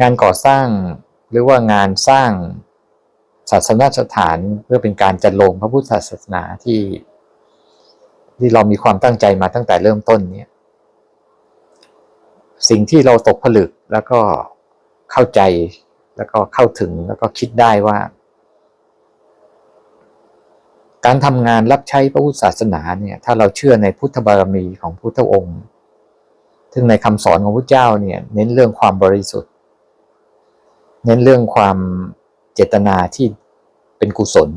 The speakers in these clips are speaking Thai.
งานก่อสร้างหรือว่างานสร้างศาสนสถานเพื่อเป็นการจัดลงพระพุทธศาสนาที่ ที่เรามีความตั้งใจมาตั้งแต่เริ่มต้นเนี่ยสิ่งที่เราตกผลึกแล้วก็เข้าใจแล้วก็เข้าถึงแล้วก็คิดได้ว่า การทำงานรับใช้พระพุทธศาสนาเนี่ยถ้าเราเชื่อในพุทธบารมีของพุทธองค์ซึ่งในคำสอนของพระเจ้าเนี่ยเน้นเรื่องความบริสุทธิ์ เน้นเรื่องความเจตนาที่เป็นกุศล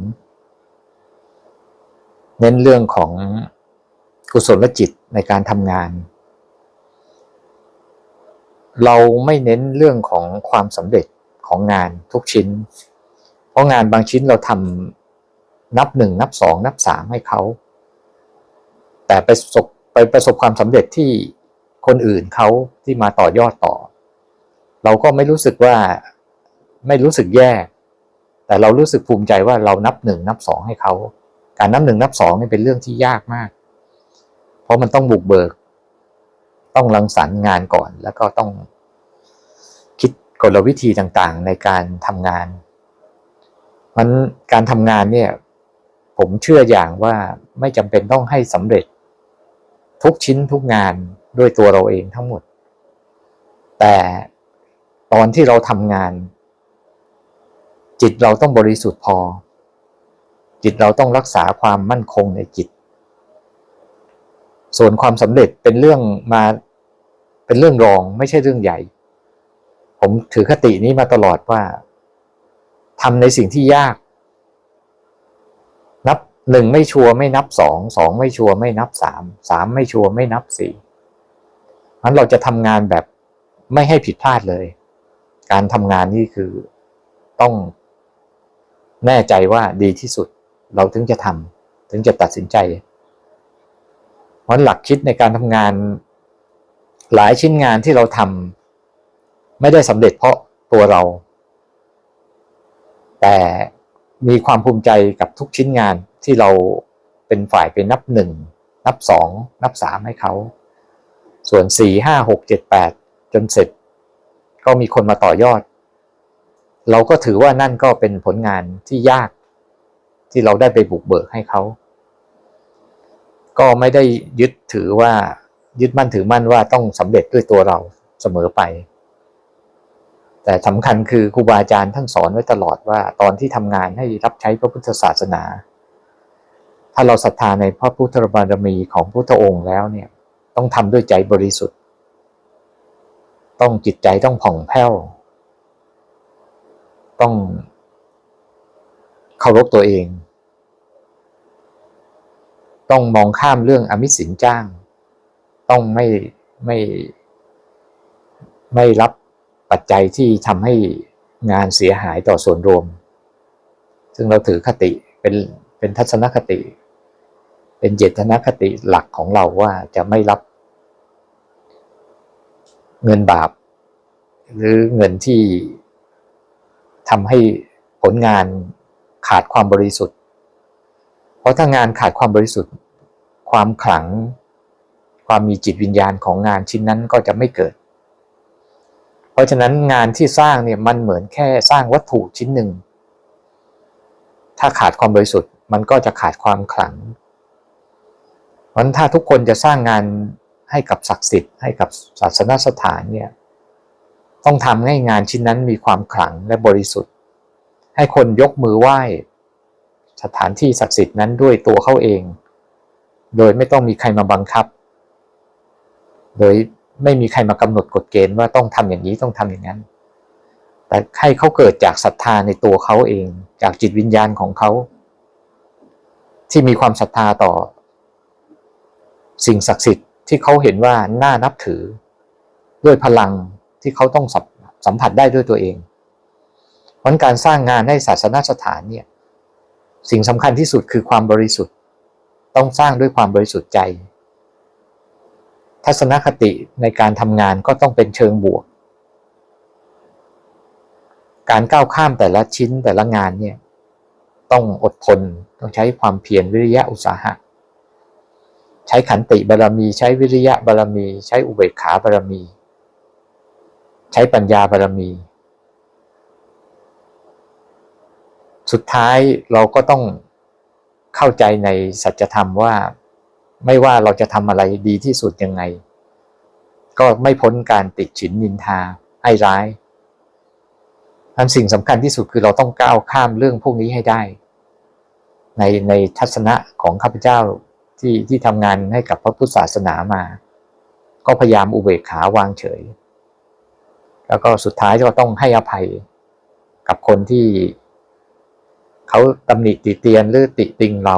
เน้นเรื่องของกุศลจิตในการทำงาน เราไม่เน้นเรื่องของความสำเร็จของงานทุกชิ้น เพราะงานบางชิ้นเราทำนับหนึ่งนับสองนับสามให้เขา แต่ไปประสบไปประสบความสำเร็จที่คนอื่นเขาที่มาต่อยอดต่อ เราก็ไม่รู้สึกว่า ไม่รู้สึกแย่ แต่เรารู้สึกภูมิใจว่าเรานับหนึ่งนับสองให้เขา การนับหนึ่งนับสองนี่เป็นเรื่องที่ยากมาก เพราะมันต้องบุกเบิก ต้องรังสรรค์งานก่อน แล้วก็ต้องคิดกลวิธีต่างๆ ในการทำงานมันการทำงานเนี่ย ผมเชื่ออย่างว่าไม่จำเป็นต้องให้สำเร็จ ทุกชิ้นทุกงานด้วยตัวเราเองทั้งหมด แต่ตอนที่เราทำงาน จิตเราต้องบริสุทธิ์พอ จิตเราต้องรักษาความมั่นคงในจิต ส่วนความสำเร็จเป็นเรื่องมาเป็นเรื่องรองไม่ใช่เรื่องใหญ่ ผมถือคตินี้มาตลอดว่าทำในสิ่งที่ยาก นับหนึ่งไม่ชัวร์ไม่นับสองสองไม่ชัวร์ไม่นับสามสามไม่ชัวร์ไม่นับสี่นั้นเราจะทำงานแบบไม่ให้ผิดพลาดเลย การทำงานนี่คือต้อง แน่ใจว่าดีที่สุด เราถึงจะทำถึงจะตัดสินใจ เพราะหลักคิดในการทำงาน หลายชิ้นงานที่เราทำไม่ได้สำเร็จเพราะตัวเรา แต่มีความภูมิใจกับทุกชิ้นงานที่เราเป็นฝ่ายเป็นนับหนึ่งนับสองนับสามให้เขา ส่วนสี่ห้าหกเจ็ดแปดจนเสร็จ ก็มีคนมาต่อยอด เราก็ถือว่านั่นก็เป็นผลงานที่ยาก ที่เราได้ไปบุกเบิกให้เขา ก็ไม่ได้ยึดถือว่ายึดมั่นถือมั่นว่าต้องสำเร็จด้วยตัวเราเสมอไป แต่สำคัญคือครูบาอาจารย์ท่านสอนไว้ตลอดว่า ตอนที่ทำงานให้รับใช้พระพุทธศาสนา ถ้าเราศรัทธาในพระพุทธบารมีของพุทธองค์แล้วเนี่ย ต้องทำด้วยใจบริสุทธิ์ ต้องจิตใจต้องผ่องแผ้ว ต้องเคารพตัวเอง ต้องมองข้ามเรื่องอมิสินจ้าง ต้องไม่ไม่ไม่รับปัจจัยที่ทำให้งานเสียหายต่อส่วนรวม ซึ่งเราถือคติเป็นเป็นทัศนคติ เป็นเจตนคติหลักของเราว่าจะไม่รับ เงินบาป หรือเงินที่ ทำให้ผลงานขาดความบริสุทธิ์ เพราะถ้างานขาดความบริสุทธิ์ ความขลัง ความมีจิตวิญญาณของงานชิ้นนั้นก็จะไม่เกิด เพราะฉะนั้นงานที่สร้างเนี่ยมันเหมือนแค่สร้างวัตถุชิ้นหนึ่ง ถ้าขาดความบริสุทธิ์ มันก็จะขาดความขลังเพราะฉะนั้นถ้าทุกคนจะสร้างงานให้กับศักดิ์สิทธิ์ให้กับศาสนสถานเนี่ย ต้องทำให้งานชิ้นนั้นมีความขลังและบริสุทธิ์ ให้คนยกมือไหว้ สถานที่ศักดิ์สิทธิ์นั้นด้วยตัวเขาเอง โดยไม่ต้องมีใครมาบังคับ โดยไม่มีใครมากำหนดกฎเกณฑ์ว่าต้องทำอย่างนี้ต้องทำอย่างนั้น แต่ให้เขาเกิดจากศรัทธาในตัวเขาเอง จากจิตวิญญาณของเขา ที่มีความศรัทธาต่อ สิ่งศักดิ์สิทธิ์ที่เขาเห็นว่าน่านับถือด้วยพลัง ที่เขาต้องสัมผัสได้ด้วยตัวเอง เพราะการสร้างงานให้ศาสนสถานเนี่ยสิ่งสำคัญที่สุดคือความบริสุทธิ์ ต้องสร้างด้วยความบริสุทธิ์ใจ ทัศนคติในการทำงานก็ต้องเป็นเชิงบวก การก้าวข้ามแต่ละชิ้นแต่ละงานเนี่ยต้องอดทนต้องใช้ความเพียรวิริยะอุตสาหะ ใช้ขันติบารมี ใช้วิริยะบารมี ใช้อุเบกขาบารมี ใช้ปัญญาบารมี สุดท้ายเราก็ต้องเข้าใจในสัจธรรมว่า ไม่ว่าเราจะทำอะไรดีที่สุดยังไง ก็ไม่พ้นการติดฉินนินทาไอ้ร้ายอันสิ่งสำคัญที่สุดคือเราต้องก้าวข้ามเรื่องพวกนี้ให้ได้ ในในทัศนะของข้าพเจ้าที่ที่ทำงานให้กับพระพุทธศาสนามา ก็พยายามอุเบกขาวางเฉย แล้วก็สุดท้ายก็ต้องให้อภัยกับคนที่เขาตำหนิติเตียนหรือติติงเรา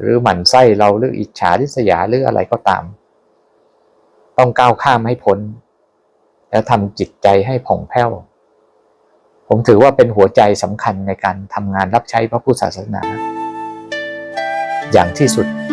หรือหมั่นไส้เราหรืออิจฉาริษยาหรืออะไรก็ตาม ต้องก้าวข้ามให้พ้น แล้วทำจิตใจให้ผ่องแผ้ว ผมถือว่าเป็นหัวใจสำคัญในการทำงานรับใช้พระพุทธศาสนา อย่างที่สุด